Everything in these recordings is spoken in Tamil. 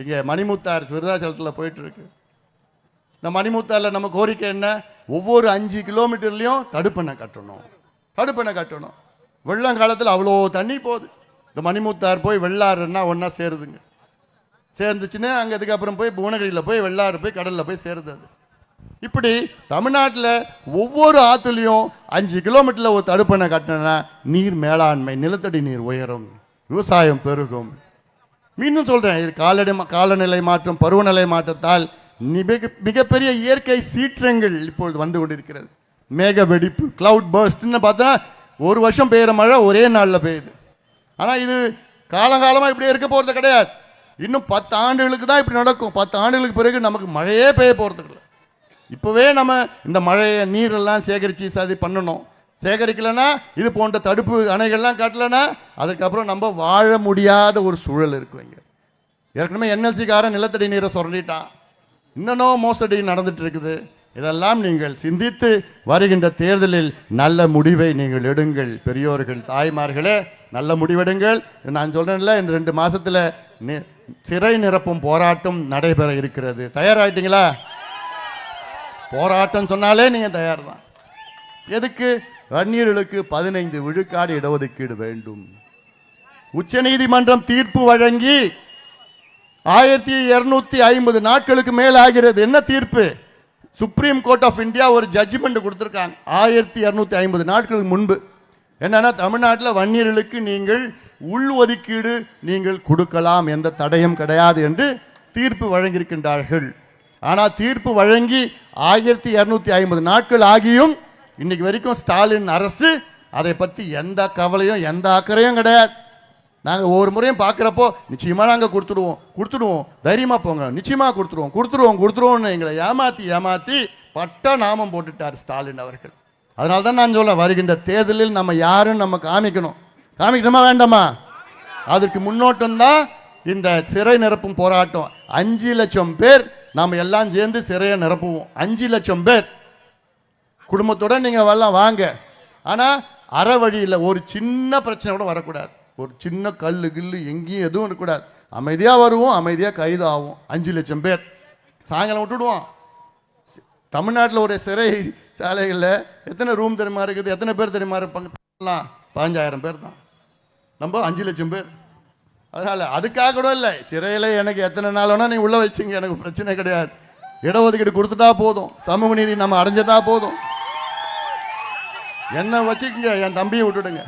இங்கே மணிமுத்தார் விருதாச்சலத்தில் போயிட்டுருக்கு. இந்த மணிமுத்தாரில் நம்ம கோரிக்கை என்ன? ஒவ்வொரு அஞ்சு கிலோமீட்டர்லேயும் தடுப்பணை கட்டணும். தடுப்பணை கட்டணும். வெள்ளம் காலத்தில் அவ்வளோ தண்ணி போகுது. இந்த மணிமுத்தார் போய் வெள்ளாறுன்னா ஒன்றா சேருதுங்க. சேர்ந்துச்சுன்னா அங்கே அதுக்கப்புறம் போய் புவனகிரியில் போய் வெள்ளாறு போய் கடலில் போய் சேருது அது. இப்படி தமிழ்நாட்டில் ஒவ்வொரு ஆற்றுலையும் அஞ்சு கிலோமீட்டரில் ஒரு தடுப்பணை கட்டினா நீர் மேலாண்மை நிலத்தடி நீர் உயரும் விவசாயம் பெருகும். மீண்டும் சொல்றேன் இது காலடி காலநிலை மாற்றம் பருவநிலை மாற்றத்தால் மிக மிகப்பெரிய இயற்கை சீற்றங்கள் இப்பொழுது வந்து கொண்டிருக்கிறது. மேக வெடிப்பு கிளவுட் பர்ஸ்ட்னு பார்த்தா ஒரு வருஷம் பெய்கிற மழை ஒரே நாளில் பெய்யுது. ஆனால் இது காலங்காலமாக இப்படியே இருக்க போகிறது கிடையாது. இன்னும் பத்து ஆண்டுகளுக்கு தான் இப்படி நடக்கும். பத்து ஆண்டுகளுக்கு பிறகு நமக்கு மழையே பெய்ய போகிறது இல்லை. இப்போவே நம்ம இந்த மழையை நீரெல்லாம் சேகரித்து சதி பண்ணணும். சேகரிக்கலைன்னா இது போன்ற தடுப்பு அணைகள்லாம் கட்டலைன்னா அதுக்கப்புறம் நம்ம வாழ முடியாத ஒரு சூழல் இருக்கும் இங்கே. ஏற்கனவே என்எல்சிக்காரன் நிலத்தடி நீரை சுரண்டிட்டான். இன்னும் மோசடி நடந்துட்டு இருக்குது இதெல்லாம் நீங்கள் சிந்தித்து வருகின்ற தேர்தலில் நல்ல முடிவை நீங்கள் எடுங்கள். பெரியோர்கள் தாய்மார்களே நல்ல முடிவெடுங்கள். நான் சொல்கிறேன்ல இந்த ரெண்டு மாதத்தில் நி- சிறை நிரப்பும் போராட்டம் நடைபெற இருக்கிறது. தயாராகிட்டீங்களா போராட்டம் சொன்னாலே நீங்கள் தயார் தான் எதுக்கு? வன்னியர்களுக்கு பதினைந்து விழுக்காடு இடஒதுக்கீடு வேண்டும். உச்ச நீதிமன்றம் தீர்ப்பு வழங்கி ஆயிரத்தி இருநூத்தி ஐம்பது நாட்களுக்கு மேல் ஆகிறது என்ன தீர்ப்பு? சுப்ரீம் கோர்ட் ஆஃப் இந்தியா ஒரு ஜட்ஜ்மெண்ட் கொடுத்துருக்காங்க. ஆயிரத்தி இரநூத்தி ஐம்பது நாட்களுக்கு முன்பு. என்னன்னா தமிழ்நாட்டில் வன்னியர்களுக்கு நீங்கள் உள் ஒதுக்கீடு நீங்கள் கொடுக்கலாம். எந்த தடையும் கிடையாது என்று தீர்ப்பு வழங்கியிருக்கின்றார்கள். ஆனால் தீர்ப்பு வழங்கி ஆயிரத்தி இரநூத்தி ஐம்பது நாட்கள் ஆகியும் இன்னைக்கு வரைக்கும் ஸ்டாலின் அரசு அதை பற்றி எந்த கவலையும் எந்த அக்கறையும் கிடையாது. நாங்கள் ஒவ்வொரு முறையும் பார்க்குறப்போ நிச்சயமாக நாங்கள் கொடுத்துடுவோம் கொடுத்துடுவோம். தைரியமாக போங்க நிச்சயமாக கொடுத்துருவோம் கொடுத்துருவோம் கொடுத்துருவோம்னு எங்களை ஏமாற்றி ஏமாற்றி பட்ட நாமம் போட்டுட்டார் ஸ்டாலின் அவர்கள். அதனால தான் நான் சொல்ல வருகின்ற தேர்தலில் நம்ம யாருன்னு நம்ம காமிக்கணும். காமிக்கணுமா வேண்டாமா? அதற்கு முன்னோட்டம் தான் இந்த சிறை நிரப்பும் போராட்டம். அஞ்சு லட்சம் பேர் நாம் எல்லாம் சேர்ந்து சிறையை நிரப்புவோம். அஞ்சு லட்சம் பேர். குடும்பத்தோட நீங்கள் வரலாம் வாங்க. ஆனால் அற வழியில் ஒரு சின்ன பிரச்சனை கூட வரக்கூடாது. ஒரு சின்ன கல் கில்லு எங்கேயும் எதுவும் இருக்கக்கூடாது. அமைதியாக வருவோம் அமைதியாக கைது ஆகும் அஞ்சு லட்சம் பேர். சாயங்காலம் விட்டுடுவோம். தமிழ்நாட்டில் ஒரு சிறை சாலைகளில் எத்தனை ரூம் தெரியுமா இருக்குது? எத்தனை பேர் தெரியுமா இருப்பாங்க? பதினஞ்சாயிரம் பேர் தான். நம்ம அஞ்சு லட்சம் பேர். அதனால் அதுக்காக கூட இல்லை. சிறையில் எனக்கு எத்தனை நாள் வேணால் நீ உள்ளே வச்சுங்க. எனக்கு பிரச்சனை கிடையாது. இடஒதுக்கீடு கொடுத்துட்டா போதும். சமூக நீதி நம்ம அடைஞ்சதா போதும். என்னை வச்சுக்கங்க என் தம்பியை விட்டுடுங்க.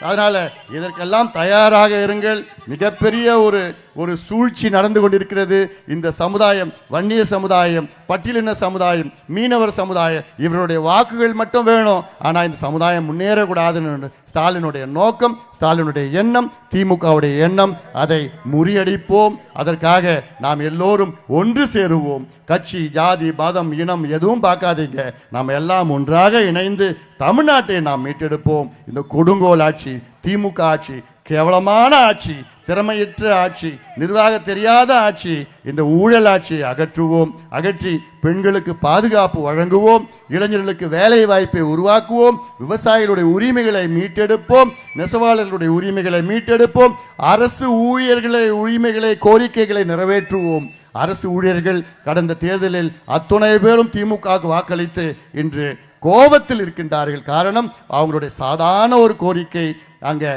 அதனால் இதற்கெல்லாம் தயாராக இருங்கள். மிகப்பெரிய ஒரு ஒரு சூழ்ச்சி நடந்து கொண்டிருக்கிறது. இந்த சமுதாயம் வன்னிய சமுதாயம் பட்டியலின சமுதாயம் மீனவர் சமுதாயம் இவருடைய வாக்குகள் மட்டும் வேணும். ஆனால் இந்த சமுதாயம் முன்னேறக்கூடாதுன்னு ஸ்டாலினுடைய நோக்கம் ஸ்டாலினுடைய எண்ணம் திமுகவுடைய எண்ணம் அதை முறியடிப்போம். அதற்காக நாம் எல்லோரும் ஒன்று சேருவோம். கட்சி ஜாதி மதம் இனம் எதுவும் பார்க்காதீங்க. நாம் எல்லாம் ஒன்றாக இணைந்து தமிழ்நாட்டை நாம் மீட்டெடுப்போம். இந்த கொடுங்கோல் ஆட்சி திமுக ஆட்சி கேவலமான ஆட்சி திறமையற்ற ஆட்சி நிர்வாக தெரியாத ஆட்சி இந்த ஊழல் ஆட்சியை அகற்றுவோம். அகற்றி பெண்களுக்கு பாதுகாப்பு வழங்குவோம். இளைஞர்களுக்கு வேலை வாய்ப்பை உருவாக்குவோம். விவசாயிகளுடைய உரிமைகளை மீட்டெடுப்போம். நெசவாளர்களுடைய உரிமைகளை மீட்டெடுப்போம். அரசு ஊழியர்களை உரிமைகளை கோரிக்கைகளை நிறைவேற்றுவோம். அரசு ஊழியர்கள் கடந்த தேர்தலில் அத்துணை பேரும் திமுகவுக்கு வாக்களித்து இன்று கோபத்தில் இருக்கின்றார்கள். காரணம் அவங்களுடைய சாதாரண ஒரு கோரிக்கை அங்கே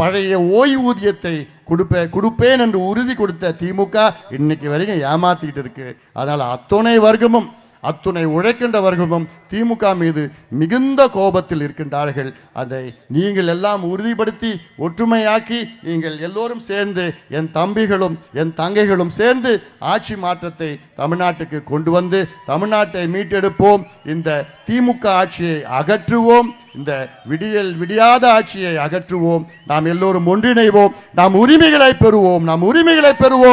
பழைய ஓய்வூதியத்தை கொடுப்ப கொடுப்பேன் என்று உறுதி கொடுத்த திமுக இன்னைக்கு வரைக்கும் ஏமாத்திட்டு இருக்கு. அதனால அத்துணை வர்க்கமும் அத்துணை உழைக்கின்ற வர்க்கமும் திமுக மீது மிகுந்த கோபத்தில் இருக்கின்றார்கள். அதை நீங்கள் எல்லாம் உறுதிப்படுத்தி ஒற்றுமையாக்கி நீங்கள் எல்லோரும் சேர்ந்து என் தம்பிகளும் என் தங்கைகளும் சேர்ந்து ஆட்சி மாற்றத்தை தமிழ்நாட்டுக்கு கொண்டு வந்து தமிழ்நாட்டை மீட்டெடுப்போம். இந்த திமுக ஆட்சியை அகற்றுவோம். இந்த விடியல் விடியாத ஆட்சியை அகற்றுவோம். நாம் எல்லோரும் ஒன்றிணைவோம். நாம் உரிமைகளை பெறுவோம். நாம் உரிமைகளை பெறுவோம்.